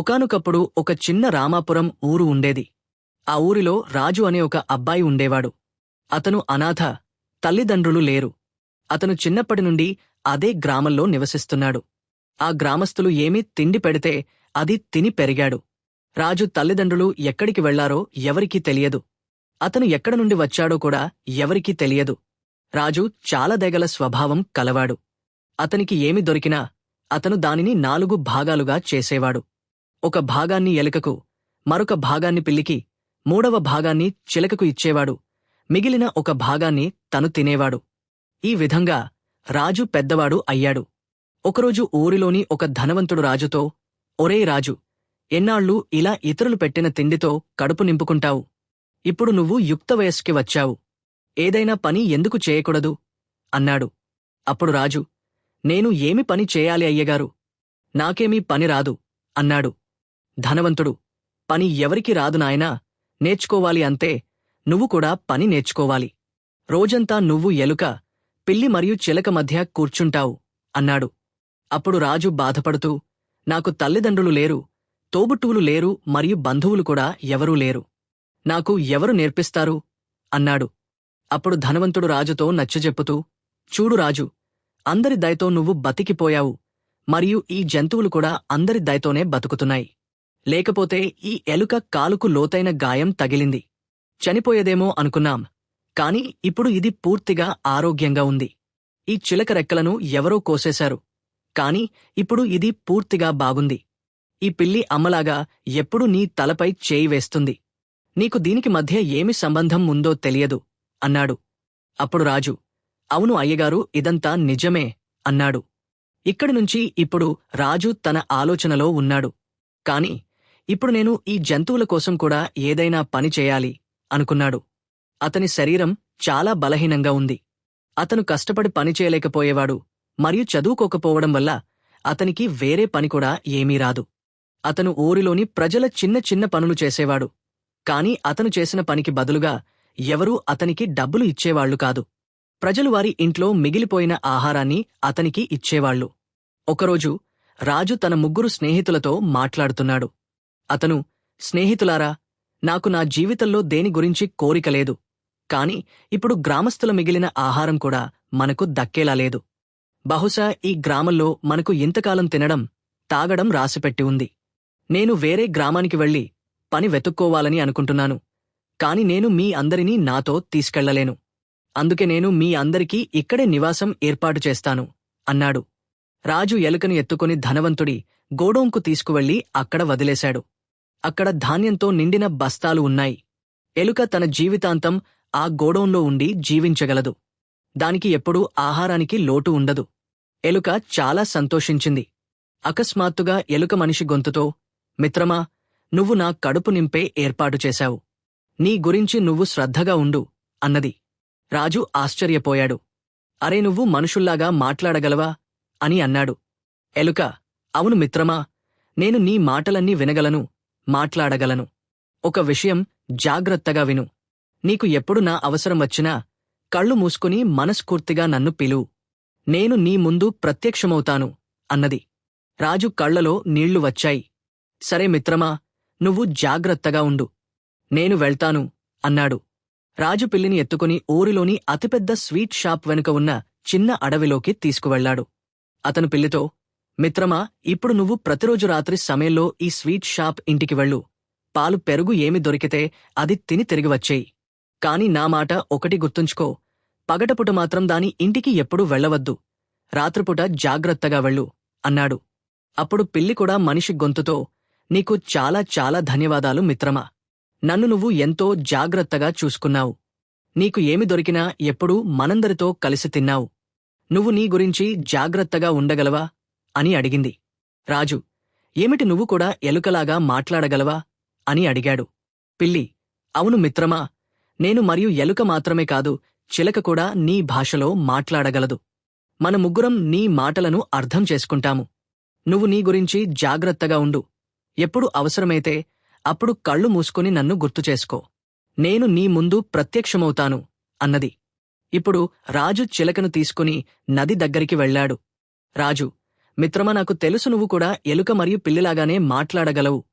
ఒకనొకప్పుడు ఒక చిన్న రామాపురం ఊరు ఉండేది. ఆ ఊరిలో రాజు అనే ఒక అబ్బాయి ఉండేవాడు. అతను అనాథ తల్లిదండ్రులు లేరు. అతను చిన్నప్పటి నుండి అదే గ్రామంలో నివసిస్తున్నాడు. ఆ గ్రామస్తులు ఏమీ తిండి పెడితే అది తిని పెరిగాడు. రాజు తల్లిదండ్రులు ఎక్కడికి వెళ్ళారో ఎవరికీ తెలియదు. అతను ఎక్కడ నుండి వచ్చాడో కూడా ఎవరికీ తెలియదు. రాజు చాలా దెగల స్వభావం కలవాడు. అతనికి ఏమి దొరికినా అతను దానిని నాలుగు భాగాలుగా చేసేవాడు. ఒక భాగాన్ని ఎలుకకు మరొక భాగాన్ని పిల్లికి మూడవ భాగాన్ని చిలకకు ఇచ్చేవాడు. మిగిలిన ఒక భాగాన్ని తను తినేవాడు. ఈ విధంగా రాజు పెద్దవాడు అయ్యాడు. ఒకరోజు ఊరిలోని ఒక ధనవంతుడు రాజుతో ఒరే రాజు ఎన్నాళ్ళు ఇలా ఇతరులు పెట్టిన తిండితో కడుపు నింపుకుంటావు? ఇప్పుడు నువ్వు యుక్త వయస్కి వచ్చావు. ఏదైనా పని ఎందుకు చేయకూడదు అన్నాడు. అప్పుడు రాజు నేను ఏమి పని చేయాలి అయ్యగారు? నాకేమీ పని రాదు అన్నాడు. ధనవంతుడు. పని ఎవరికి రాదు నాయనా. నేర్చుకోవాలి అంతే. నువ్వు కూడా పని నేర్చుకోవాలి. రోజంతా నువ్వు ఎలుక పిల్లి మరియు చిలక మధ్య కూర్చుంటావు అన్నాడు. అప్పుడు రాజు బాధపడుతూ నాకు తల్లిదండ్రులు లేరు తోబుట్టువులు లేరు మరియు బంధువులు కూడా ఎవరూ లేరు. నాకు ఎవరు నేర్పిస్తారు? అన్నాడు. అప్పుడు ధనవంతుడు రాజుతో నచ్చజెప్పుతూ చూడు రాజు అందరి దయతో నువ్వు బతికిపోయావు మరియు ఈ జంతువులు కూడా అందరి దయతోనే బతుకుతున్నాయి. లేకపోతే ఈ ఎలుక కాలుకు లోతైన గాయం తగిలింది. చనిపోయేదేమో అనుకున్నాం. కాని ఇప్పుడు ఇది పూర్తిగా ఆరోగ్యంగా ఉంది. ఈ చిలక రెక్కలను ఎవరో కోసేశారు. కాని ఇప్పుడు ఇది పూర్తిగా బాగుంది. ఈ పిల్లి అమ్మలాగా ఎప్పుడు నీ తలపై చేయి వేస్తుంది. నీకు దీనికి మధ్య ఏమి సంబంధం ఉందో తెలియదు అన్నాడు. అప్పుడు రాజు అవును అయ్యగారు ఇదంతా నిజమే అన్నాడు. ఇక్కడి నుంచి ఇప్పుడు రాజు తన ఆలోచనలో ఉన్నాడు. కాని ఇప్పుడు నేను ఈ జంతువుల కోసం కూడా ఏదైనా పని చేయాలి అనుకున్నాడు. అతని శరీరం చాలా బలహీనంగా ఉంది. అతను కష్టపడి పని చేయలేకపోయేవాడు మరియు చదువుకోకపోవడం వల్ల అతనికి వేరే పని కూడా ఏమీ రాదు. అతను ఊరిలోని ప్రజల చిన్న చిన్న పనులు చేసేవాడు కాని అతను చేసిన పనికి బదులుగా ఎవరూ అతనికి డబ్బులు ఇచ్చేవాళ్ళు కాదు. ప్రజలు వారి ఇంట్లో మిగిలిపోయిన ఆహారాన్ని అతనికి ఇచ్చేవాళ్ళు ఒకరోజు రాజు తన ముగ్గురు స్నేహితులతో మాట్లాడుతున్నాడు. అతను స్నేహితులారా నాకు నా జీవితంలో దేని గురించి కోరిక లేదు. కాని ఇప్పుడు గ్రామస్తుల మిగిలిన ఆహారం కూడా మనకు దక్కేలా లేదు. బహుశా ఈ గ్రామంలో మనకు ఇంతకాలం తినడం తాగడం రాసిపెట్టి ఉంది. నేను వేరే గ్రామానికి వెళ్ళి పని వెతుక్కోవాలని అనుకుంటున్నాను. కాని నేను మీ అందరినీ నాతో తీసుకెళ్ళలేను. అందుకే నేను మీ అందరికీ ఇక్కడే నివాసం ఏర్పాటు చేస్తాను అన్నాడు. రాజు ఎలుకను ఎత్తుకుని ధనవంతుడి గోడౌంకు తీసుకువెళ్ళి అక్కడ వదిలేశాడు. అక్కడ ధాన్యంతో నిండిన బస్తాలు ఉన్నాయి. ఎలుక తన జీవితాంతం ఆ గోడౌన్లో ఉండి జీవించగలదు. దానికి ఎప్పుడూ ఆహారానికి లోటు ఉండదు. ఎలుక చాలా సంతోషించింది. అకస్మాత్తుగా ఎలుక మనిషి గొంతుతో మిత్రమా నువ్వు నా కడుపు నింపే ఏర్పాటు చేశావు. నీ గురించి నువ్వు శ్రద్ధగా ఉండు అన్నది. రాజు ఆశ్చర్యపోయాడు. అరే నువ్వు మనుషుల్లాగా మాట్లాడగలవా? అని అన్నాడు. ఎలుక అవును మిత్రమా నేను నీ మాటలన్నీ వినగలను. మాట్లాడగలను. ఒక విషయం జాగ్రత్తగా విను. నీకు ఎప్పుడు నా అవసరం వచ్చినా కళ్ళు మూసుకుని మనస్ఫూర్తిగా నన్ను పిలువు నేను నీ ముందు ప్రత్యక్షమవుతాను అన్నది. రాజు కళ్ళలో నీళ్ళు వచ్చాయి. సరే మిత్రమా నువ్వు జాగ్రత్తగా ఉండు. నేను వెళ్తాను అన్నాడు. రాజు పిల్లిని ఎత్తుకుని ఊరిలోని అతిపెద్ద స్వీట్ షాప్ వెనుక ఉన్న చిన్న అడవిలోకి తీసుకువెళ్ళాడు అతను పిల్లితో మిత్రమా ఇప్పుడు నువ్వు ప్రతిరోజు రాత్రి సమయంలో ఈ స్వీట్ షాప్ ఇంటికి వెళ్ళు. పాలు పెరుగు ఏమి దొరికితే అది తిని తిరిగి వచ్చేయి. కాని నా మాట ఒకటి గుర్తుంచుకో. పగటపుట మాత్రం దాని ఇంటికి ఎప్పుడూ వెళ్ళవద్దు. రాత్రిపూట జాగ్రత్తగా వెళ్ళు అన్నాడు. అప్పుడు పిల్లి కూడా మనిషి గొంతుతో నీకు చాలా చాలా ధన్యవాదాలు మిత్రమా. నన్ను నువ్వు ఎంతో జాగ్రత్తగా చూసుకున్నావు. నీకు ఏమి దొరికినా ఎప్పుడూ మనందరితో కలిసి తిన్నావు. నువ్వు నీ గురించి జాగ్రత్తగా ఉండగలవా? అని అడిగింది. రాజు ఏమిటి నువ్వు కూడా ఎలుకలాగా మాట్లాడగలవా? అని అడిగాడు. పిల్లి అవును మిత్రమా నేను మరియు ఎలుక మాత్రమే కాదు చిలక కూడా నీ భాషలో మాట్లాడగలదు. మన ముగ్గురం నీ మాటలను అర్థం చేసుకుంటాము. నువ్వు నీ గురించి జాగ్రత్తగా ఉండు. ఎప్పుడు అవసరమైతే అప్పుడు కళ్ళు మూసుకుని నన్ను గుర్తు చేసుకో. నేను నీ ముందు ప్రత్యక్షమవుతాను అన్నది. ఇప్పుడు రాజు చిలకను తీసుకుని నది దగ్గరికి వెళ్ళాడు. రాజు మిత్రమా నాకు తెలుసు నువ్వు కూడా ఎలుక మరియు పిల్లిలాగానే మాట్లాడగలవు.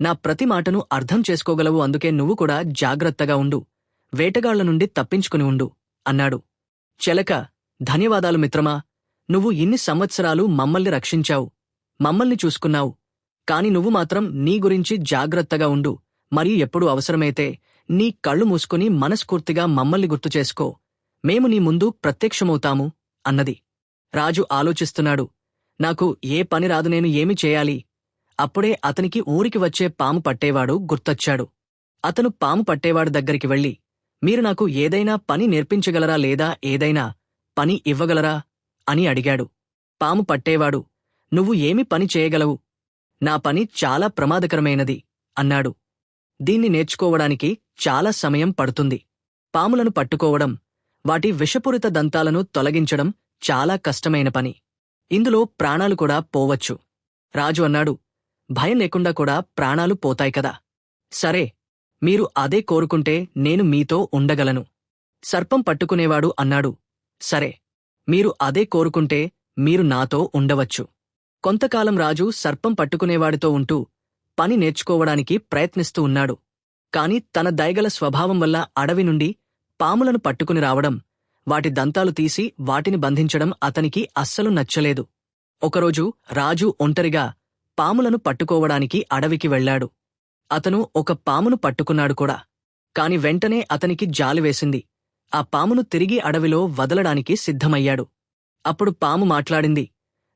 నా ప్రతి మాటను అర్థం చేసుకోగలవు అందుకే నువ్వు కూడా జాగ్రత్తగా ఉండు. వేటగాళ్ళ నుండి తప్పించుకుని ఉండు అన్నాడు. చెలక ధన్యవాదాలు మిత్రమా. నువ్వు ఇన్ని సంవత్సరాలు మమ్మల్ని రక్షించావు. మమ్మల్ని చూసుకున్నావు. కాని నువ్వు మాత్రం నీ గురించి జాగ్రత్తగా ఉండు. మరియు ఎప్పుడు అవసరమైతే నీ కళ్ళు మూసుకుని మనస్ఫూర్తిగా మమ్మల్ని గుర్తు చేసుకో. మేము నీ ముందు ప్రత్యక్షమవుతాము అన్నది. రాజు ఆలోచిస్తున్నాడు. నాకు ఏ పని రాదు నేను ఏమి చేయాలి? అప్పుడే అతనికి ఊరికి వచ్చే పాము పట్టేవాడు గుర్తొచ్చాడు. అతను పాము పట్టేవాడు దగ్గరికి వెళ్ళి మీరు నాకు ఏదైనా పని నేర్పించగలరా లేదా ఏదైనా పని ఇవ్వగలరా? అని అడిగాడు. పాము పట్టేవాడు నువ్వు ఏమి పని చేయగలవు? నా పని చాలా ప్రమాదకరమైనది అన్నాడు. దీన్ని నేర్చుకోవడానికి చాలా సమయం పడుతుంది. పాములను పట్టుకోవడం వాటి విషపూరిత దంతాలను తొలగించడం చాలా కష్టమైన పని. ఇందులో ప్రాణాలు కూడా పోవచ్చు. రాజు అన్నాడు భయం లేకుండా కూడా ప్రాణాలు పోతాయి కదా. సరే మీరు అదే కోరుకుంటే నేను మీతో ఉండగలను. సర్పం పట్టుకునేవాడు అన్నాడు సరే మీరు అదే కోరుకుంటే మీరు నాతో ఉండవచ్చు. కొంతకాలం రాజు సర్పం పట్టుకునేవాడితో ఉంటూ పని నేర్చుకోవడానికి ప్రయత్నిస్తూ ఉన్నాడు. కాని తన దయగల స్వభావం వల్ల అడవి నుండి పాములను పట్టుకుని రావడం వాటి దంతాలు తీసి వాటిని బంధించడం అతనికి అస్సలు నచ్చలేదు. ఒకరోజు రాజు ఒంటరిగా పాములను పట్టుకోవడానికి అడవికి వెళ్ళాడు. అతను ఒక పామును పట్టుకున్నాడు కూడా. కాని వెంటనే అతనికి జాలివేసింది ఆ పామును తిరిగి అడవిలో వదలడానికి సిద్ధమయ్యాడు. అప్పుడు పాము మాట్లాడింది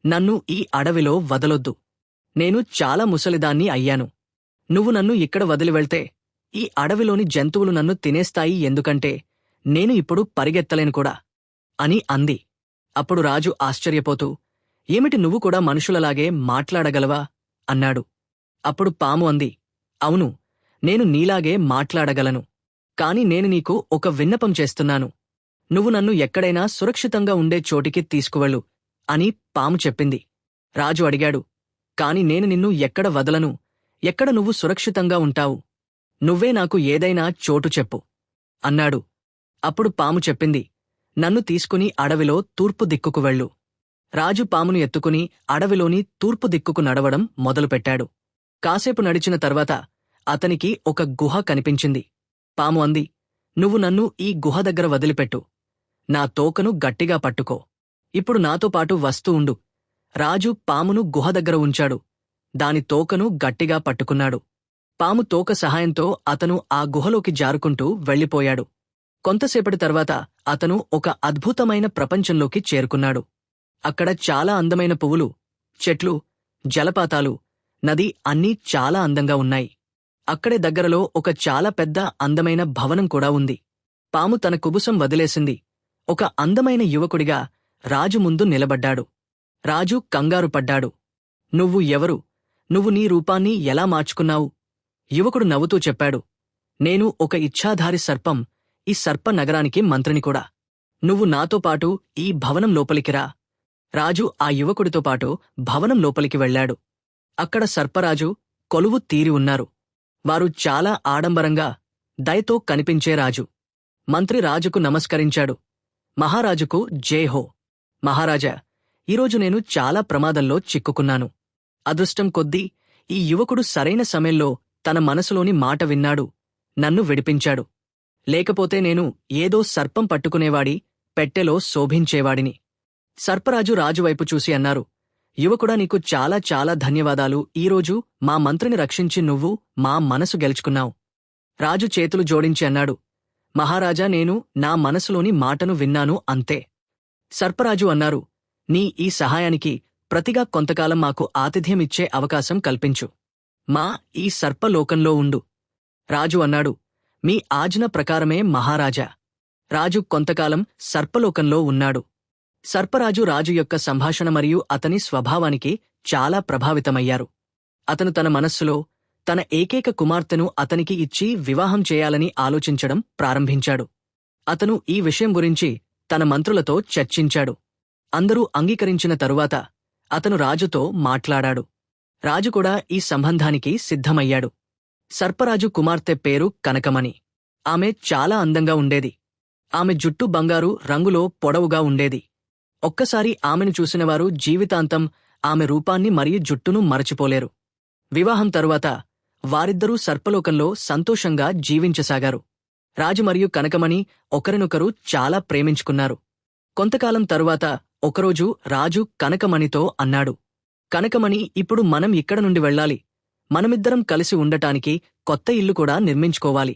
నన్ను ఈ అడవిలో వదలొద్దు. నేను చాలా ముసలిదాన్ని అయ్యాను. నువ్వు నన్ను ఇక్కడ వదిలి వెళ్తే ఈ అడవిలోని జంతువులు నన్ను తినేస్తాయి ఎందుకంటే నేను ఇప్పుడు పరిగెత్తలేను కూడా అని అంది. అప్పుడు రాజు ఆశ్చర్యపోతూ ఏమిటి నువ్వు కూడా మనుషులలాగే మాట్లాడగలవా? అన్నాడు. అప్పుడు పాము అంది అవును నేను నీలాగే మాట్లాడగలను కాని నేను నీకు ఒక విన్నపం చేస్తున్నాను. నువ్వు నన్ను ఎక్కడైనా సురక్షితంగా ఉండే చోటికి తీసుకువెళ్ళు అని పాము చెప్పింది. రాజు అడిగాడు కాని నేను నిన్ను ఎక్కడ వదలను? ఎక్కడ నువ్వు సురక్షితంగా ఉంటావు? నువ్వే నాకు ఏదైనా చోటు చెప్పు అన్నాడు. అప్పుడు పాము చెప్పింది నన్ను తీసుకుని అడవిలో తూర్పు దిక్కుకు వెళ్ళు. రాజు పామును ఎత్తుకుని అడవిలోని తూర్పు దిక్కుకు నడవడం మొదలుపెట్టాడు. కాసేపు నడిచిన తర్వాత అతనికి ఒక గుహ కనిపించింది. పాము అంది నువ్వు నన్ను ఈ గుహ దగ్గర వదిలిపెట్టు. నా తోకను గట్టిగా పట్టుకో. ఇప్పుడు నాతో పాటు వస్తూ ఉండు. రాజు పామును గుహ దగ్గర ఉంచాడు. దాని తోకను గట్టిగా పట్టుకున్నాడు. పాము తోక సహాయంతో అతను ఆ గుహలోకి జారుకుంటూ వెళ్ళిపోయాడు. కొంతసేపటి తర్వాత అతను ఒక అద్భుతమైన ప్రపంచంలోకి చేరుకున్నాడు. అక్కడ చాలా అందమైన పువ్వులు చెట్లు జలపాతాలు నది అన్నీ చాలా అందంగా ఉన్నాయి. అక్కడే దగ్గరలో ఒక చాలా పెద్ద అందమైన భవనం కూడా ఉంది. పాము తన కుబుసం వదిలేసింది. ఒక అందమైన యువకుడిగా రాజు ముందు నిలబడ్డాడు. రాజు కంగారు పడ్డాడు. నువ్వు ఎవరు? నువ్వు నీ రూపాన్ని ఎలా మార్చుకున్నావు? యువకుడు నవ్వుతూ చెప్పాడు. నేను ఒక ఇచ్ఛాధారి సర్పం. ఈ సర్ప నగరానికి మంత్రిని కూడా. నువ్వు నాతో పాటు ఈ భవనం లోపలికి రా. రాజు ఆ యువకుడితో పాటు భవనం లోపలికి వెళ్ళాడు. అక్కడ సర్పరాజు కొలువు తీరి ఉన్నారు. వారు చాలా ఆడంబరంగా దయతో కనిపించే రాజు. మంత్రి రాజుకు నమస్కరించాడు. మహారాజుకు జేహో మహారాజా ఈరోజు నేను చాలా ప్రమాదంలో చిక్కుకున్నాను. అదృష్టం కొద్దీ ఈ యువకుడు సరైన సమయంలో తన మనసులోని మాట విన్నాడు. నన్ను విడిపించాడు. లేకపోతే నేను ఏదో సర్పం పట్టుకునేవాడి పెట్టెలో శోభించేవాడిని. సర్పరాజు రాజువైపు చూసి అన్నారు యువకుడా నీకు చాలా చాలా ధన్యవాదాలు. ఈరోజు మా మంత్రిని రక్షించి నువ్వు మా మనసు గెలుచుకున్నావు. రాజు చేతులు జోడించి అన్నాడు మహారాజా నేను నా మనసులోని మాటను విన్నాను అంతే. సర్పరాజు అన్నారు నీ ఈ సహాయానికి ప్రతిగా కొంతకాలం మాకు ఆతిథ్యమిచ్చే అవకాశం కల్పించు. మా ఈ సర్పలోకంలో ఉండు. రాజు అన్నాడు మీ ఆజ్ఞ ప్రకారమే మహారాజా. రాజు కొంతకాలం సర్పలోకంలో ఉన్నాడు. సర్పరాజు రాజు యొక్క సంభాషణ మరియు అతని స్వభావానికి చాలా ప్రభావితమయ్యారు. అతను తన మనస్సులో తన ఏకైక కుమార్తెను అతనికి ఇచ్చి వివాహం చేయాలని ఆలోచించడం ప్రారంభించాడు. అతను ఈ విషయం గురించి తన మంత్రులతో చర్చించాడు. అందరూ అంగీకరించిన తరువాత అతను రాజుతో మాట్లాడాడు. రాజు కూడా ఈ సంబంధానికి సిద్ధమయ్యాడు. సర్పరాజు కుమార్తె పేరు కనకమణి. ఆమె చాలా అందంగా ఉండేది. ఆమె జుట్టు బంగారు రంగులో పొడవుగా ఉండేది. ఒక్కసారి ఆమెను చూసినవారు జీవితాంతం ఆమె రూపాన్ని మరియు జుట్టును మరచిపోలేరు. వివాహం తరువాత వారిద్దరూ సర్పలోకంలో సంతోషంగా జీవించసాగారు. రాజు మరియు కనకమణి ఒకరినొకరు చాలా ప్రేమించుకున్నారు. కొంతకాలం తరువాత ఒకరోజు రాజు కనకమణితో అన్నాడు కనకమణి ఇప్పుడు మనం ఇక్కడ నుండి వెళ్ళాలి? మనమిద్దరం కలిసి ఉండటానికి కొత్త ఇల్లు కూడా నిర్మించుకోవాలి.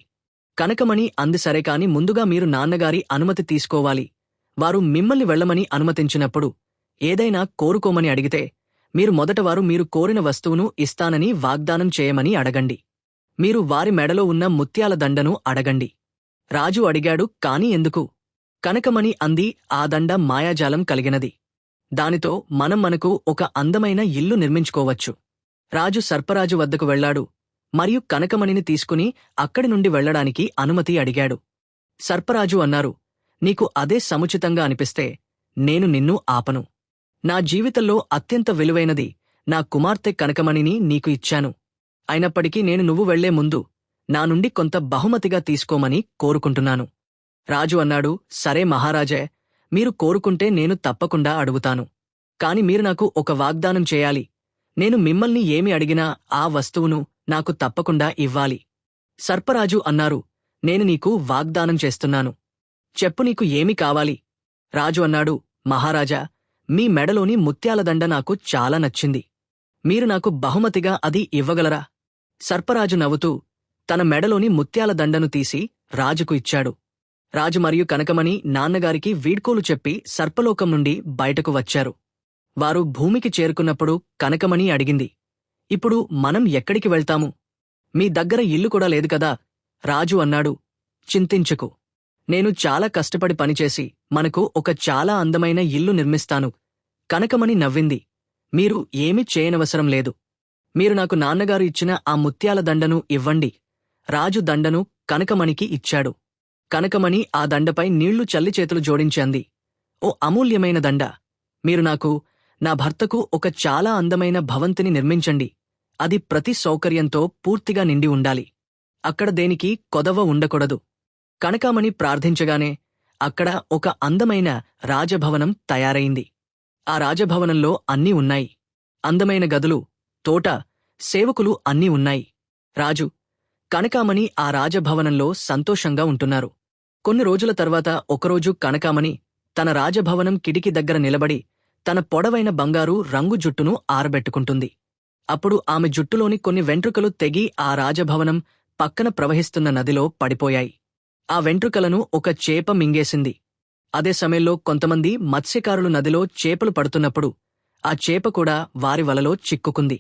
కనకమణి అంది సరే కాని ముందుగా మీరు నాన్నగారి అనుమతి తీసుకోవాలి. వారు మిమ్మల్ని వెళ్ళమని అనుమతించినప్పుడు ఏదైనా కోరుకోమని అడిగితే మీరు మొదట వారు మీరు కోరిన వస్తువును ఇస్తానని వాగ్దానం చేయమని అడగండి. మీరు వారి మెడలో ఉన్న ముత్యాల దండను అడగండి. రాజు అడిగాడు కాని ఎందుకు? కనకమణి అంది ఆ దండ మాయాజాలం కలిగినది. దానితో మనం మనకు ఒక అందమైన ఇల్లు నిర్మించుకోవచ్చు. రాజు సర్పరాజు వద్దకు వెళ్ళాడు మరియు కనకమణిని తీసుకుని అక్కడి నుండి వెళ్ళడానికి అనుమతి అడిగాడు. సర్పరాజు అన్నారు నీకు అదే సముచితంగా అనిపిస్తే నేను నిన్ను ఆపను. నా జీవితంలో అత్యంత విలువైనది నా కుమార్తె కనకమణిని నీకు ఇచ్చాను. అయినప్పటికీ నేను నువ్వు వెళ్ళే ముందు నా నుండి కొంత బహుమతిగా తీసుకోమని కోరుకుంటున్నాను. రాజు అన్నాడు సరే మహారాజే మీరు కోరుకుంటే నేను తప్పకుండా అడుగుతాను. కాని మీరు నాకు ఒక వాగ్దానం చేయాలి. నేను మిమ్మల్ని ఏమి అడిగినా ఆ వస్తువును నాకు తప్పకుండా ఇవ్వాలి. సర్పరాజు అన్నారు నేను నీకు వాగ్దానం చేస్తున్నాను. చెప్పు నీకు ఏమి కావాలి? రాజు అన్నాడు మహారాజా మీ మెడలోని ముత్యాలదండ నాకు చాలా నచ్చింది. మీరు నాకు బహుమతిగా అది ఇవ్వగలరా? సర్పరాజు నవ్వుతూ తన మెడలోని ముత్యాల దండను తీసి రాజుకు ఇచ్చాడు. రాజు మరియు కనకమణి నాన్నగారికి వీడ్కోలు చెప్పి సర్పలోకం నుండి బయటకు వచ్చారు. వారు భూమికి చేరుకున్నప్పుడు కనకమణి అడిగింది ఇప్పుడు మనం ఎక్కడికి వెళ్తాము? మీ దగ్గర ఇల్లు కూడా లేదు కదా? రాజు అన్నాడు చింతించకు. నేను చాలా కష్టపడి పనిచేసి మనకు ఒక చాలా అందమైన ఇల్లు నిర్మిస్తాను. కనకమణి నవ్వింది మీరు ఏమీ చేయనవసరం లేదు. మీరు నాకు నాన్నగారు ఇచ్చిన ఆ ముత్యాల దండను ఇవ్వండి. రాజు దండను కనకమణికి ఇచ్చాడు. కనకమణి ఆ దండపై నీళ్ళు చల్లి చేతులు జోడించి అంది ఓ అమూల్యమైన దండ. మీరు నాకు నా భర్తకు ఒక చాలా అందమైన భవంతిని నిర్మించండి. అది ప్రతి సౌకర్యంతో పూర్తిగా నిండి ఉండాలి. అక్కడ దేనికి కొదవ ఉండకూడదు. కనకామణి ప్రార్థించగానే అక్కడ ఒక అందమైన రాజభవనం తయారైంది. ఆ రాజభవనంలో అన్నీ ఉన్నాయి. అందమైన గదులు తోట సేవకులు అన్నీ ఉన్నాయి. రాజు కనకామణి ఆ రాజభవనంలో సంతోషంగా ఉంటున్నారు. కొన్ని రోజుల తర్వాత ఒకరోజు కనకామణి తన రాజభవనం కిటికీ దగ్గర నిలబడి తన పొడవైన బంగారు రంగు జుట్టును ఆరబెట్టుకుంటుంది. అప్పుడు ఆమె జుట్టులోని కొన్ని వెంట్రుకలు తెగి ఆ రాజభవనం పక్కన ప్రవహిస్తున్న నదిలో పడిపోయాయి. ఆ వెంట్రుకలను ఒక చేప మింగేసింది. అదే సమయంలో కొంతమంది మత్స్యకారులు నదిలో చేపలు పడుతున్నప్పుడు ఆ చేప కూడా వారి వలలో చిక్కుకుంది.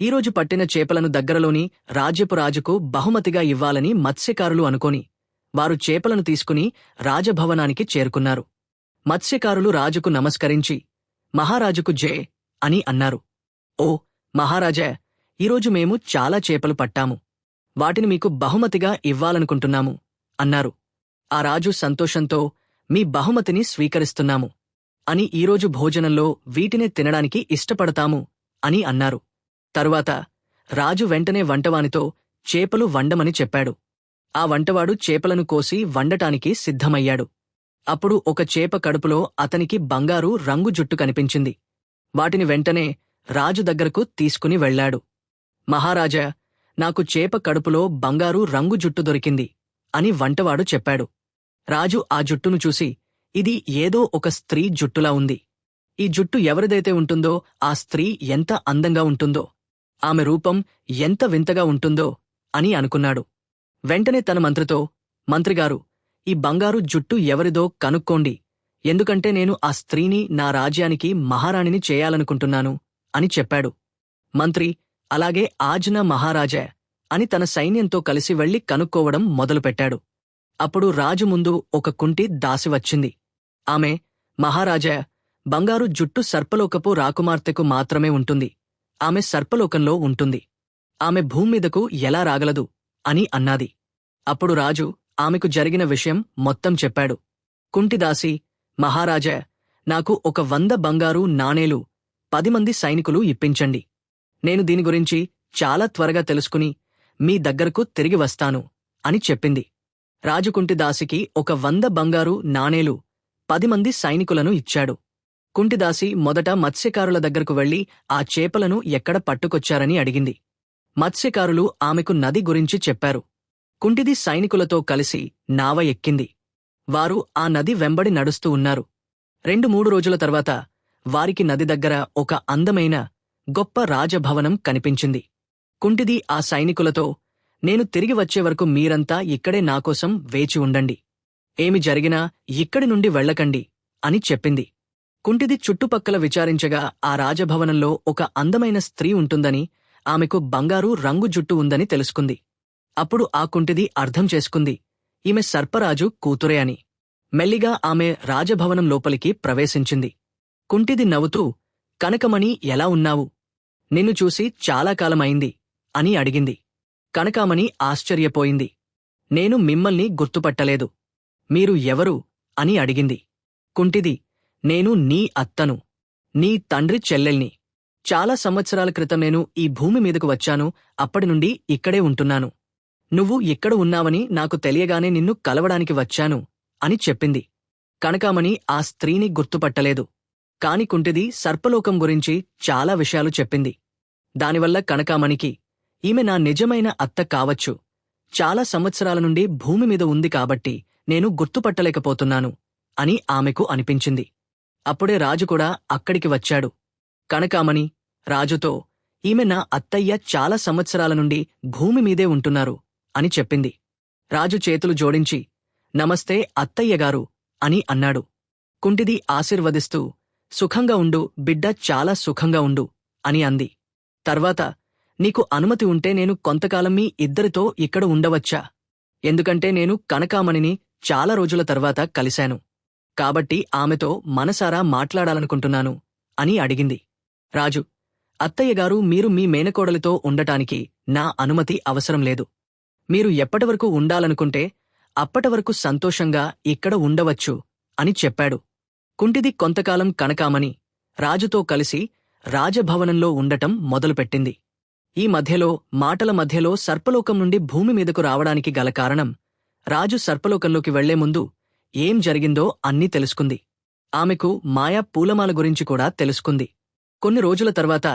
ఈరోజు పట్టిన చేపలను దగ్గరలోని రాజ్యపు రాజుకు బహుమతిగా ఇవ్వాలని మత్స్యకారులు అనుకోని వారు చేపలను తీసుకుని రాజభవనానికి చేరుకున్నారు. మత్స్యకారులు రాజుకు నమస్కరించి మహారాజుకు జే అని అన్నారు. ఓ మహారాజా ఈరోజు మేము చాలా చేపలు పట్టాము. వాటిని మీకు బహుమతిగా ఇవ్వాలనుకుంటున్నాము అన్నారు. ఆ రాజు సంతోషంతో మీ బహుమతిని స్వీకరిస్తున్నాము అని ఈరోజు భోజనంలో వీటినే తినడానికి ఇష్టపడతాము అని అన్నారు. తరువాత రాజు వెంటనే వంటవానితో చేపలు వండమని చెప్పాడు. ఆ వంటవాడు చేపలను కోసి వండటానికి సిద్ధమయ్యాడు. అప్పుడు ఒక చేప కడుపులో అతనికి బంగారు రంగు జుట్టు కనిపించింది. వాటిని వెంటనే రాజు దగ్గరకు తీసుకుని వెళ్ళాడు మహారాజా నాకు చేప కడుపులో బంగారు రంగు జుట్టు దొరికింది అని వంటవాడు చెప్పాడు. రాజు ఆ జుట్టును చూసి ఇది ఏదో ఒక స్త్రీ జుట్టులా ఉంది. ఈ జుట్టు ఎవరిదైతే ఉంటుందో ఆ స్త్రీ ఎంత అందంగా ఉంటుందో ఆమె రూపం ఎంత వింతగా ఉంటుందో అని అనుకున్నాడు. వెంటనే తన మంత్రితో మంత్రిగారు ఈ బంగారు జుట్టు ఎవరిదో కనుక్కోండి. ఎందుకంటే నేను ఆ స్త్రీని నా రాజ్యానికి మహారాణిని చేయాలనుకుంటున్నాను అని చెప్పాడు. మంత్రి అలాగే ఆజ్న మహారాజా అని తన సైన్యంతో కలిసి వెళ్ళి కనుక్కోవడం మొదలుపెట్టాడు. అప్పుడు రాజు ముందు ఒక కుంటి దాసి వచ్చింది. ఆమె మహారాజా బంగారు జుట్టు సర్పలోకపు రాకుమార్తెకు మాత్రమే ఉంటుంది. ఆమె సర్పలోకంలో ఉంటుంది. ఆమె భూమ్మీదకు ఎలా రాగలదు? అని అన్నాది. అప్పుడు రాజు ఆమెకు జరిగిన విషయం మొత్తం చెప్పాడు. కుంటిదాసి మహారాజా నాకు ఒక వంద బంగారు నాణేలు పది మంది సైనికులు ఇప్పించండి. నేను దీని గురించి చాలా త్వరగా తెలుసుకుని మీ దగ్గరకు తిరిగి వస్తాను అని చెప్పింది. రాజుకుంటిదాసికి ఒక వంద బంగారు నాణేలు పది మంది సైనికులను ఇచ్చాడు. కుంటిదాసి మొదట మత్స్యకారుల దగ్గరకు వెళ్ళి ఆ చేపలను ఎక్కడ పట్టుకొచ్చారని అడిగింది. మత్స్యకారులు ఆమెకు నది గురించి చెప్పారు. కుంటిది సైనికులతో కలిసి నావ ఎక్కింది. వారు ఆ నది వెంబడి నడుస్తూ ఉన్నారు. రెండు మూడు రోజుల తర్వాత వారికి నది దగ్గర ఒక అందమైన గొప్ప రాజభవనం కనిపించింది. కుంటిది ఆ సైనికులతో నేను తిరిగి వచ్చే వరకు మీరంతా ఇక్కడే నాకోసం వేచి ఉండండి. ఏమి జరిగినా ఇక్కడి నుండి వెళ్ళకండి అని చెప్పింది. కుంటిది చుట్టుపక్కల విచారించగా ఆ రాజభవనంలో ఒక అందమైన స్త్రీ ఉంటుందని ఆమెకు బంగారు రంగు జుట్టు ఉందని తెలుసుకుంది. అప్పుడు ఆ కుంటిది అర్థం చేసుకుంది. ఈమె సర్పరాజు కూతురే అని. మెల్లిగా ఆమె రాజభవనం లోపలికి ప్రవేశించింది. కుంటిది నవ్వుతూ కనకమణి ఎలా ఉన్నావు? నిన్ను చూసి చాలా కాలమైంది అని అడిగింది. కనకామణి ఆశ్చర్యపోయింది. నేను మిమ్మల్ని గుర్తుపట్టలేదు. మీరు ఎవరు? అని అడిగింది. కుంటిది నేను నీ అత్తను. నీ తండ్రి చెల్లెల్ని. చాలా సంవత్సరాల క్రితం నేను ఈ భూమి మీదకు వచ్చాను. అప్పటి నుండి ఇక్కడే ఉంటున్నాను. నువ్వు ఇక్కడ ఉన్నావని నాకు తెలియగానే నిన్ను కలవడానికి వచ్చాను అని చెప్పింది. కనకామణి ఆ స్త్రీని గుర్తుపట్టలేదు. కాని కుంటిది సర్పలోకం గురించి చాలా విషయాలు చెప్పింది. దానివల్ల కనకామణికి ఈమె నా నిజమైన అత్త కావచ్చు. చాలా సంవత్సరాల నుండి భూమి మీద ఉంది కాబట్టి నేను గుర్తుపట్టలేకపోతున్నాను అని ఆమెకు అనిపించింది. అప్పుడే రాజు కూడా అక్కడికి వచ్చాడు. కనకామణి రాజుతో ఈమె నా అత్తయ్య చాలా సంవత్సరాల నుండి భూమి మీదే ఉంటున్నారు. అని చెప్పింది. రాజు చేతులు జోడించి నమస్తే అత్తయ్యగారు అని అన్నాడు. కుంటిది ఆశీర్వదిస్తూ సుఖంగా ఉండు బిడ్డ చాలా సుఖంగా ఉండు అని అంది. తర్వాత నీకు అనుమతి ఉంటే నేను కొంతకాలం మీ ఇద్దరితో ఇక్కడ ఉండవచ్చా? ఎందుకంటే నేను కనకామణిని చాలా రోజుల తర్వాత కలిశాను. కాబట్టి ఆమెతో మనసారా మాట్లాడాలనుకుంటున్నాను అని అడిగింది. రాజు అత్తయ్యగారు మీరు మీ మేనకోడలితో ఉండటానికి నా అనుమతి అవసరం లేదు. మీరు ఎప్పటివరకు ఉండాలనుకుంటే అప్పటివరకు సంతోషంగా ఇక్కడ ఉండవచ్చు అని చెప్పాడు. కుంటిది కొంతకాలం కనకామని రాజుతో కలిసి రాజభవనంలో ఉండటం మొదలుపెట్టింది. ఈ మధ్యలో మాటల మధ్యలో సర్పలోకం నుండి భూమి మీదకు రావడానికి గల కారణం రాజు సర్పలోకంలోకి వెళ్ళే ముందు ఏం జరిగిందో అన్నీ తెలుసుకుంది. ఆమెకు మాయా పూలమాల గురించి కూడా తెలుసుకుంది. కొన్ని రోజుల తర్వాత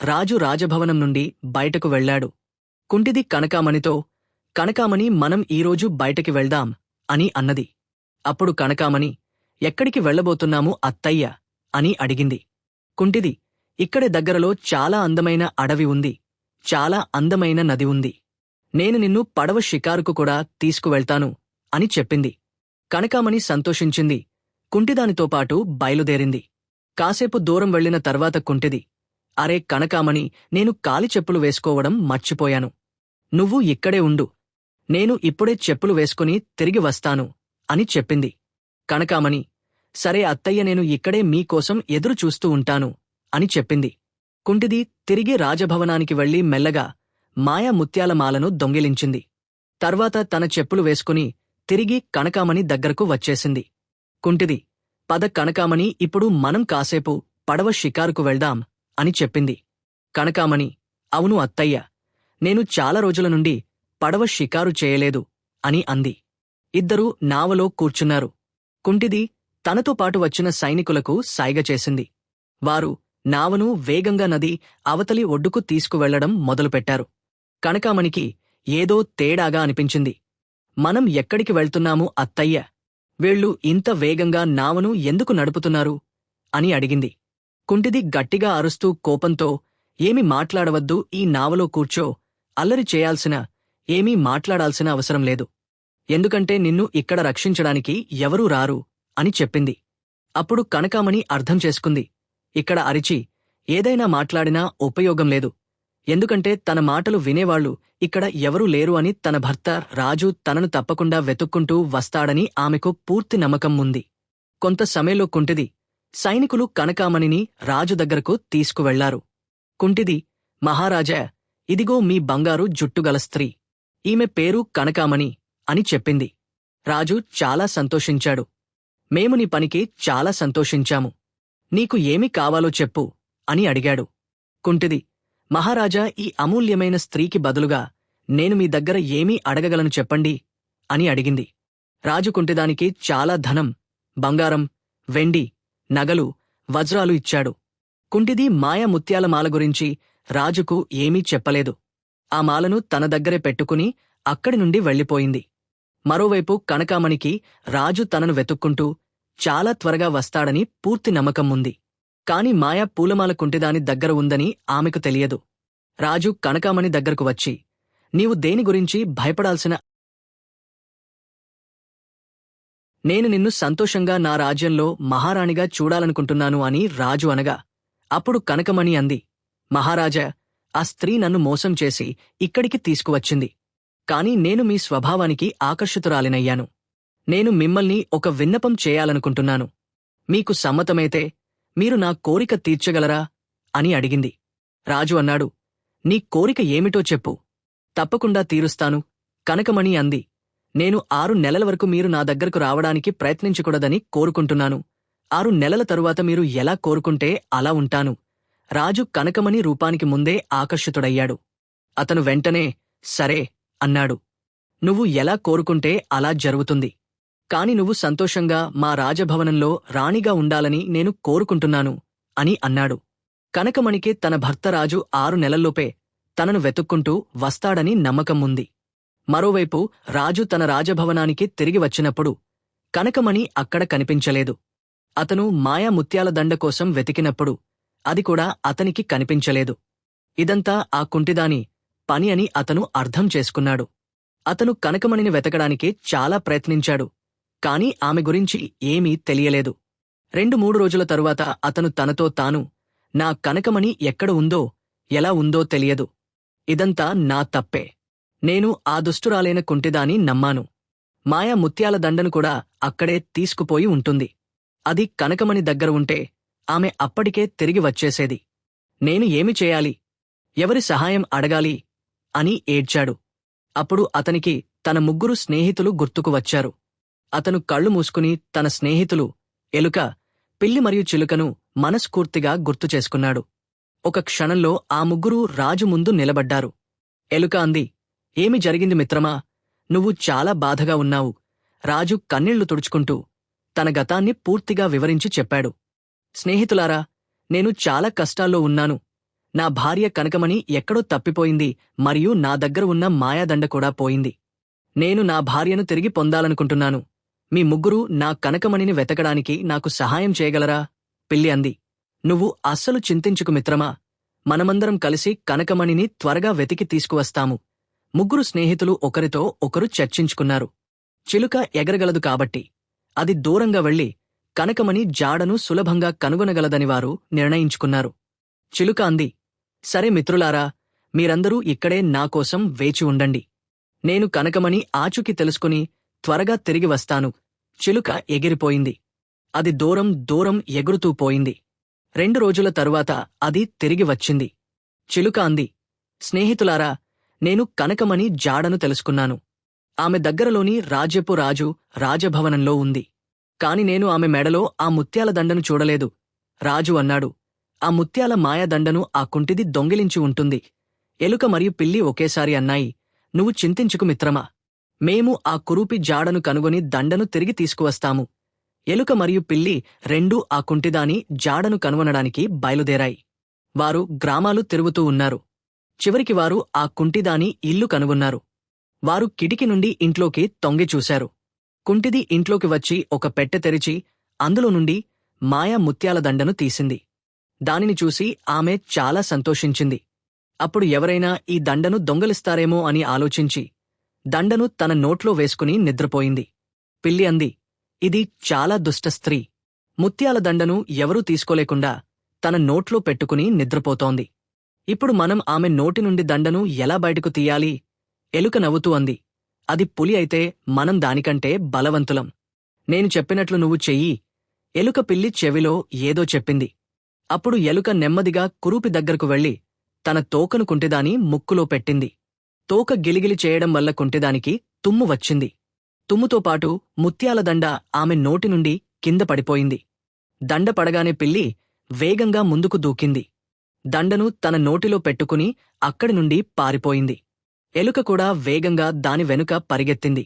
రాజు రాజభవనం నుండి బయటకు వెళ్ళాడు. కుంటిది కనకామణితో కనకామణి మనం ఈరోజు బయటకి వెళ్దాం అని అన్నది. అప్పుడు కనకామణి ఎక్కడికి వెళ్ళబోతున్నాము అత్తయ్య? అని అడిగింది. కుంటిది ఇక్కడే దగ్గరలో చాలా అందమైన అడవి ఉంది. చాలా అందమైన నది ఉంది. నేను నిన్ను పడవ షికారుకు కూడా తీసుకువెళ్తాను అని చెప్పింది. కనకామణి సంతోషించింది. కుంటిదానితో పాటు బయలుదేరింది. కాసేపు దూరం వెళ్ళిన తర్వాత కుంటిది అరే కనకామణి నేను కాలి చెప్పులు వేసుకోవడం మర్చిపోయాను. నువ్వు ఇక్కడే ఉండు. నేను ఇప్పుడే చెప్పులు వేసుకుని తిరిగి వస్తాను అని చెప్పింది. కనకామణి సరే అత్తయ్య నేను ఇక్కడే మీకోసం ఎదురు చూస్తూ ఉంటాను అని చెప్పింది. కుంటిది తిరిగి రాజభవనానికి వెళ్ళి మెల్లగా మాయా ముత్యాలమాలను దొంగిలించింది. తర్వాత తన చెప్పులు వేసుకుని తిరిగి కనకామణి దగ్గరకు వచ్చేసింది. కుంటిది పద కనకామణి ఇప్పుడు మనం కాసేపు పడవ షికారుకు వెళ్దాం అని చెప్పింది. కనకామణి అవును అత్తయ్య నేను చాలా రోజుల నుండి పడవ షికారు చేయలేదు అని అంది. ఇద్దరూ నావలో కూర్చున్నారు. కుంటిది తనతో పాటు వచ్చిన సైనికులకు సైగ చేసింది. వారు నావను వేగంగా నది అవతలి ఒడ్డుకు తీసుకువెళ్ళడం మొదలుపెట్టారు. కనకామణికి ఏదో తేడాగా అనిపించింది. మనం ఎక్కడికి వెళ్తున్నాము అత్తయ్య? వీళ్ళు ఇంత వేగంగా నావను ఎందుకు నడుపుతున్నారు? అని అడిగింది. కుంటిది గట్టిగా అరుస్తూ కోపంతో ఏమి మాట్లాడవద్దు ఈ నావలో కూర్చో అల్లరి చేయాల్సిన ఏమీ మాట్లాడాల్సిన అవసరం లేదు. ఎందుకంటే నిన్ను ఇక్కడ రక్షించడానికి ఎవరూ రారు అని చెప్పింది. అప్పుడు కనకామణి అర్థం చేసుకుంది. ఇక్కడ అరిచి ఏదైనా మాట్లాడినా ఉపయోగం లేదు. ఎందుకంటే తన మాటలు వినేవాళ్ళు ఇక్కడ ఎవరూ లేరు అని తన భర్త రాజు తనను తప్పకుండా వెతుక్కుంటూ వస్తాడని ఆమెకు పూర్తి నమ్మకం ఉంది. కొంత సమయంలో కుంటిది సైనికులు కనకామణిని రాజు దగ్గరకు తీసుకువెళ్ళారు. కుంటిది మహారాజా ఇదిగో మీ బంగారు జుట్టుగల స్త్రీ. ఈమె పేరు కనకామణి అని చెప్పింది. రాజు చాలా సంతోషించాడు. మేము నీ పనికి చాలా సంతోషించాము. నీకు ఏమి కావాలో చెప్పు అని అడిగాడు. కుంటిది మహారాజా ఈ అమూల్యమైన స్త్రీకి బదులుగా నేను మీ దగ్గర ఏమీ అడగగలను చెప్పండి అని అడిగింది. రాజు కుంటిదానికి చాలా ధనం బంగారం వెండి నగలు వజ్రాలు ఇచ్చాడు. కుంటిది మాయ ముత్యాల మాల గురించి రాజుకు ఏమీ చెప్పలేదు. ఆ మాలను తన దగ్గరే పెట్టుకుని అక్కడి నుండి వెళ్ళిపోయింది. మరోవైపు కనకామణికి రాజు తనను వెతుక్కుంటూ చాలా త్వరగా వస్తాడని పూర్తి నమ్మకం ఉంది. కాని మాయ పూలమాల కుంటిదాని దగ్గర ఉందని ఆమెకు తెలియదు. రాజు కనకామణి దగ్గరకు వచ్చి నీవు దేని గురించి భయపడాల్సిన నేను నిన్ను సంతోషంగా నా రాజ్యంలో మహారాణిగా చూడాలనుకుంటున్నాను అని రాజు అనగా అప్పుడు కనకమణి అంది మహారాజా ఆ స్త్రీ నన్ను మోసం చేసి ఇక్కడికి తీసుకువచ్చింది. కాని నేను మీ స్వభావానికి ఆకర్షితురాలినయ్యాను. నేను మిమ్మల్ని ఒక విన్నపం చేయాలనుకుంటున్నాను. మీకు సమ్మతమైతే మీరు నా కోరిక తీర్చగలరా? అని అడిగింది. రాజు అన్నాడు నీ కోరిక ఏమిటో చెప్పు. తప్పకుండా తీరుస్తాను కనకమణి అంది. నేను ఆరు నెలల వరకు మీరు నా దగ్గరకు రావడానికి ప్రయత్నించకూడదని కోరుకుంటున్నాను. ఆరు నెలల తరువాత మీరు ఎలా కోరుకుంటే అలా ఉంటాను. రాజు కనకమణి రూపానికి ముందే ఆకర్షితుడయ్యాడు. అతను వెంటనే సరే అన్నాడు. నువ్వు ఎలా కోరుకుంటే అలా జరుగుతుంది. కాని నువ్వు సంతోషంగా మా రాజభవనంలో రాణిగా ఉండాలని నేను కోరుకుంటున్నాను అని అన్నాడు. కనకమణికి తన భర్త రాజు ఆరు నెలల్లోపే తనను వెతుక్కుంటూ వస్తాడని నమ్మకం ఉంది. మరోవైపు రాజు తన రాజభవనానికి తిరిగి వచ్చినప్పుడు కనకమణి అక్కడ కనిపించలేదు. అతను మాయా ముత్యాల దండ కోసం వెతికినప్పుడు అది కూడా అతనికి కనిపించలేదు. ఇదంతా ఆ కుంటిదాని పని అని అతను అర్థం చేసుకున్నాడు. అతను కనకమణిని వెతకడానికి చాలా ప్రయత్నించాడు. కాని ఆమె గురించి ఏమీ తెలియలేదు. రెండు మూడు రోజుల తరువాత అతను తనతో తాను నా కనకమణి ఎక్కడ ఉందో ఎలా ఉందో తెలియదు. ఇదంతా నా తప్పే. నేను ఆ దుష్టురాలైన కుంటిదాని నమ్మాను. మాయా ముత్యాల దండను కూడా అక్కడే తీసుకుపోయి ఉంటుంది. అది కనకమణి దగ్గర ఉంటే ఆమె అప్పటికే తిరిగి వచ్చేసేది. నేను ఏమి చేయాలి? ఎవరి సహాయం అడగాలి? అని ఏడ్చాడు. అప్పుడు అతనికి తన ముగ్గురు స్నేహితులు గుర్తుకు వచ్చారు. అతను కళ్ళు మూసుకుని తన స్నేహితులు ఎలుక పిల్లి మరియు చిలుకను మనస్ఫూర్తిగా గుర్తు చేసుకున్నాడు. ఒక క్షణంలో ఆ ముగ్గురు రాజు ముందు నిలబడ్డారు. ఎలుక అంది ఏమి జరిగింది మిత్రమా? నువ్వు చాలా బాధగా ఉన్నావు. రాజు కన్నీళ్ళు తుడుచుకుంటూ తన గతాన్ని పూర్తిగా వివరించి చెప్పాడు. స్నేహితులారా నేను చాలా కష్టాల్లో ఉన్నాను. నా భార్య కనకమణి ఎక్కడో తప్పిపోయింది మరియు నా దగ్గర ఉన్న మాయాదండ కూడా పోయింది. నేను నా భార్యను తిరిగి పొందాలనుకుంటున్నాను. మీ ముగ్గురు నా కనకమణిని వెతకడానికి నాకు సహాయం చేయగలరా? పిల్లి అంది. నువ్వు అస్సలు చింతించుకు మిత్రమా? మనమందరం కలిసి కనకమణిని త్వరగా వెతికి తీసుకువస్తాము. ముగ్గురు స్నేహితులు ఒకరితో ఒకరు చర్చించుకున్నారు. చిలుక ఎగరగలదు కాబట్టి. అది దూరంగా వెళ్ళి కనకమణి జాడను సులభంగా కనుగొనగలదని వారు నిర్ణయించుకున్నారు. చిలుక అంది సరే మిత్రులారా మీరందరూ ఇక్కడే నాకోసం వేచి ఉండండి. నేను కనకమణి ఆచుకి తెలుసుకుని త్వరగా తిరిగి వస్తాను. చిలుక ఎగిరిపోయింది. అది దూరం దూరం ఎగురుతూ పోయింది. రెండు రోజుల తరువాత అది తిరిగి వచ్చింది. చిలుక అంది స్నేహితులారా నేను కనకమణి జాడను తెలుసుకున్నాను. ఆమె దగ్గరలోని రాజ్యపు రాజు రాజభవనంలో ఉంది. కాని నేను ఆమె మెడలో ఆ ముత్యాల దండను చూడలేదు. రాజు అన్నాడు. ఆ ముత్యాల మాయాదండను ఆ కుంటిది దొంగిలించి ఉంటుంది. ఎలుక మరియు పిల్లి ఒకేసారి అన్నాయి. నువ్వు చింతించుకు మిత్రమా? మేము ఆ కురూపి జాడను కనుగొని దండను తిరిగి తీసుకువస్తాము. ఎలుక మరియు పిల్లి రెండూ ఆ కుంటిదాని జాడను కనుగొనడానికి బయలుదేరాయి. వారు గ్రామాలు తిరుగుతూ ఉన్నారు. చివరికి వారు ఆ కుంటిదాని ఇల్లు కనుగొన్నారు. వారు కిటికీ నుండి ఇంట్లోకి తొంగి చూశారు. కుంటిది ఇంట్లోకి వచ్చి ఒక పెట్టె తెరిచి అందులో నుండి మాయా ముత్యాల దండను తీసింది. దానిని చూసి ఆమె చాలా సంతోషించింది. అప్పుడు ఎవరైనా ఈ దండను దొంగలిస్తారేమో అని ఆలోచించి దండను తన నోట్లో వేసుకుని నిద్రపోయింది. పిల్లి అంది ఇది చాలా దుష్ట స్త్రీ. ముత్యాల దండను ఎవరూ తీసుకోలేకుండా తన నోట్లో పెట్టుకుని నిద్రపోతోంది. ఇప్పుడు మనం ఆమె నోటి నుండి దండను ఎలా బయటకు తీయాలి? ఎలుక నవ్వుతూ అంది. అది పులి అయితే మనం దానికంటే బలవంతులం. నేను చెప్పినట్లు నువ్వు చెయ్యి. ఎలుక పిల్లి చెవిలో ఏదో చెప్పింది. అప్పుడు ఎలుక నెమ్మదిగా కురూపి దగ్గరకు వెళ్ళి తన తోకను కుంటిదాని ముక్కులో పెట్టింది. తోక గిలిగిలి చేయడం వల్ల కుంటిదానికి తుమ్ము వచ్చింది. తుమ్ముతో పాటు ముత్యాల దండ ఆమె నోటి నుండి కింద పడిపోయింది. దండ పడగానే పిల్లి వేగంగా ముందుకు దూకింది. దండను తన నోటిలో పెట్టుకుని అక్కడి నుండి పారిపోయింది. ఎలుక కూడా వేగంగా దాని వెనుక పరిగెత్తింది.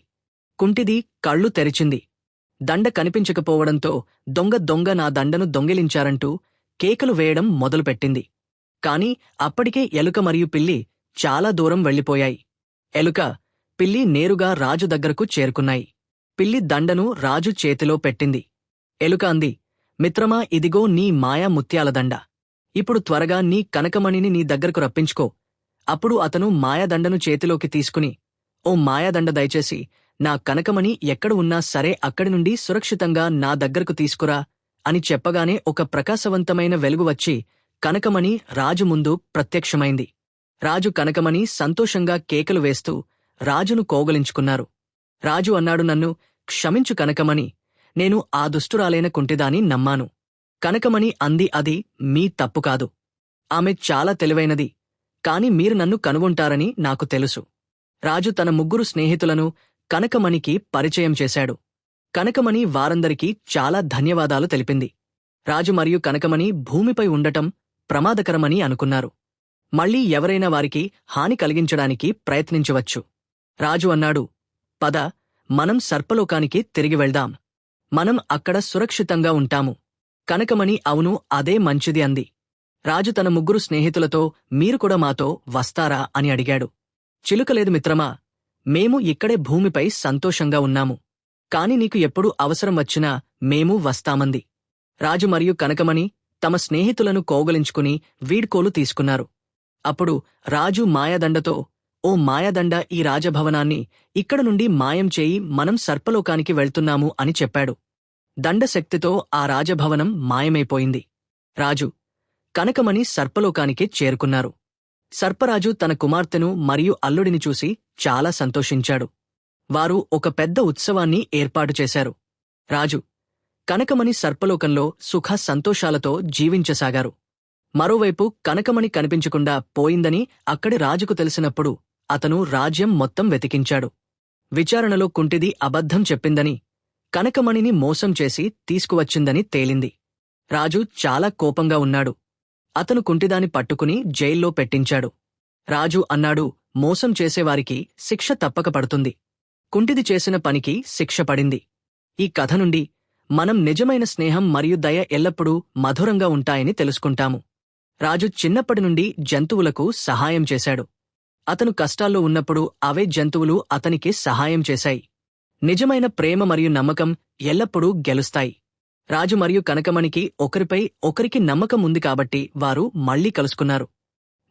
కుంటిది కళ్ళు తెరిచింది. దండ కనిపించకపోవడంతో దొంగ దొంగ నా దండను దొంగిలించారంటూ కేకలు వేయడం మొదలుపెట్టింది. కాని అప్పటికే ఎలుక మరియు పిల్లి చాలా దూరం వెళ్ళిపోయాయి. ఎలుక పిల్లి నేరుగా రాజు దగ్గరకు చేరుకున్నాయి. పిల్లి దండను రాజు చేతిలో పెట్టింది. ఎలుక అంది మిత్రమా ఇదిగో నీ మాయా ముత్యాల దండ. ఇప్పుడు త్వరగా నీ కనకమణిని నీ దగ్గరకు రప్పించుకో. అప్పుడు అతను మాయాదండను చేతిలోకి తీసుకుని ఓ మాయాదండ దయచేసి నా కనకమణి ఎక్కడ ఉన్నా సరే అక్కడి నుండి సురక్షితంగా నా దగ్గరకు తీసుకురా అని చెప్పగానే ఒక ప్రకాశవంతమైన వెలుగు వచ్చి కనకమణి రాజు ముందు ప్రత్యక్షమైంది. రాజు కనకమణి సంతోషంగా కేకలు వేస్తూ రాజును కోగలించుకున్నారు. రాజు అన్నాడు నన్ను క్షమించు కనకమణి నేను ఆ దుష్టురాలైన కుంటిదాని నమ్మాను. కనకమణి అంది అది మీ తప్పు కాదు. ఆమె చాలా తెలివైనది. కాని మీరు నన్ను కనుగొంటారని నాకు తెలుసు. రాజు తన ముగ్గురు స్నేహితులను కనకమణికి పరిచయం చేశాడు. కనకమణి వారందరికీ చాలా ధన్యవాదాలు తెలిపింది. రాజు మరియు కనకమణి భూమిపై ఉండటం ప్రమాదకరమని అనుకున్నారు. మళ్ళీ ఎవరైనా వారికి హాని కలిగించడానికి ప్రయత్నించవచ్చు. రాజు అన్నాడు పద మనం సర్పలోకానికి తిరిగి వెళ్దాం. మనం అక్కడ సురక్షితంగా ఉంటాము. కనకమణి అవును అదే మంచిది అంది. రాజు తన ముగ్గురు స్నేహితులతో మీరు కూడా మాతో వస్తారా అని అడిగాడు. చిలుకలేదు మిత్రమా మేము ఇక్కడే భూమిపై సంతోషంగా ఉన్నాము. కాని నీకు ఎప్పుడు అవసరం వచ్చినా మేము వస్తామంది. రాజు మరియు కనకమణి తమ స్నేహితులను కోగలించుకుని వీడ్కోలు తీసుకున్నారు. అప్పుడు రాజు మాయాదండతో ఓ మాయాదండ ఈ రాజభవనాన్ని ఇక్కడ నుండి మాయం చేయి మనం సర్పలోకానికి వెళ్తున్నాము అని చెప్పాడు. దండశక్తితో ఆ రాజభవనం మాయమైపోయింది. రాజు కనకమణి సర్పలోకానికి చేరుకున్నారు. సర్పరాజు తన కుమార్తెను మరియు అల్లుడిని చూసి చాలా సంతోషించాడు. వారు ఒక పెద్ద ఉత్సవాన్ని ఏర్పాటు చేశారు. రాజు కనకమణి సర్పలోకంలో సుఖ సంతోషాలతో జీవించసాగారు. మరోవైపు కనకమణి కనిపించకుండా పోయిందని అక్కడి రాజుకు తెలిసినప్పుడు అతను రాజ్యం మొత్తం వెతికించాడు. విచారణలో కుంటిది అబద్ధం చెప్పిందని కనకమణిని మోసం చేసి తీసుకువచ్చిందని తేలింది. రాజు చాలా కోపంగా ఉన్నాడు. అతను కుంటిదాని పట్టుకుని జైల్లో పెట్టించాడు. రాజు అన్నాడు మోసం చేసేవారికి శిక్ష తప్పక పడుతుంది. కుంటిది చేసిన పనికి శిక్ష పడింది. ఈ కథ నుండి మనం నిజమైన స్నేహం మరియు దయ ఎల్లప్పుడూ మధురంగా ఉంటాయని తెలుసుకుంటాము. రాజు చిన్నప్పటి నుండి జంతువులకు సహాయం చేశాడు. అతను కష్టాల్లో ఉన్నప్పుడు అవే జంతువులు అతనికి సహాయం చేశాయి. నిజమైన ప్రేమ మరియు నమ్మకం ఎల్లప్పుడూ గెలుస్తాయి. రాజు మరియు కనకమణికి ఒకరిపై ఒకరికి నమ్మకం ఉంది కాబట్టి వారు మళ్ళీ కలుసుకున్నారు.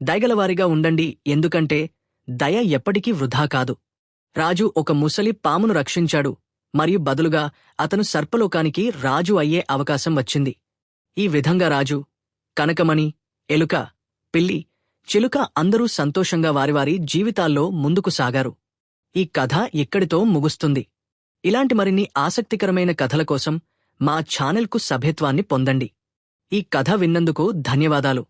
దయగలవారిగా ఉండండి ఎందుకంటే దయ ఎప్పటికీ వృధా కాదు. రాజు ఒక ముసలి పామును రక్షించాడు మరియు బదులుగా అతను సర్పలోకానికి రాజు అయ్యే అవకాశం వచ్చింది. ఈ విధంగా రాజు కనకమణి ఎలుక పిల్లి చిలుక అందరూ సంతోషంగా వారివారి జీవితాల్లో ముందుకు సాగారు. ఈ కథ ఇక్కడితో ముగుస్తుంది. ఇలాంటి మరిన్ని ఆసక్తికరమైన కథల కోసం మా ఛానల్కు సభ్యత్వాన్ని పొందండి. ఈ కథ విన్నందుకు ధన్యవాదాలు.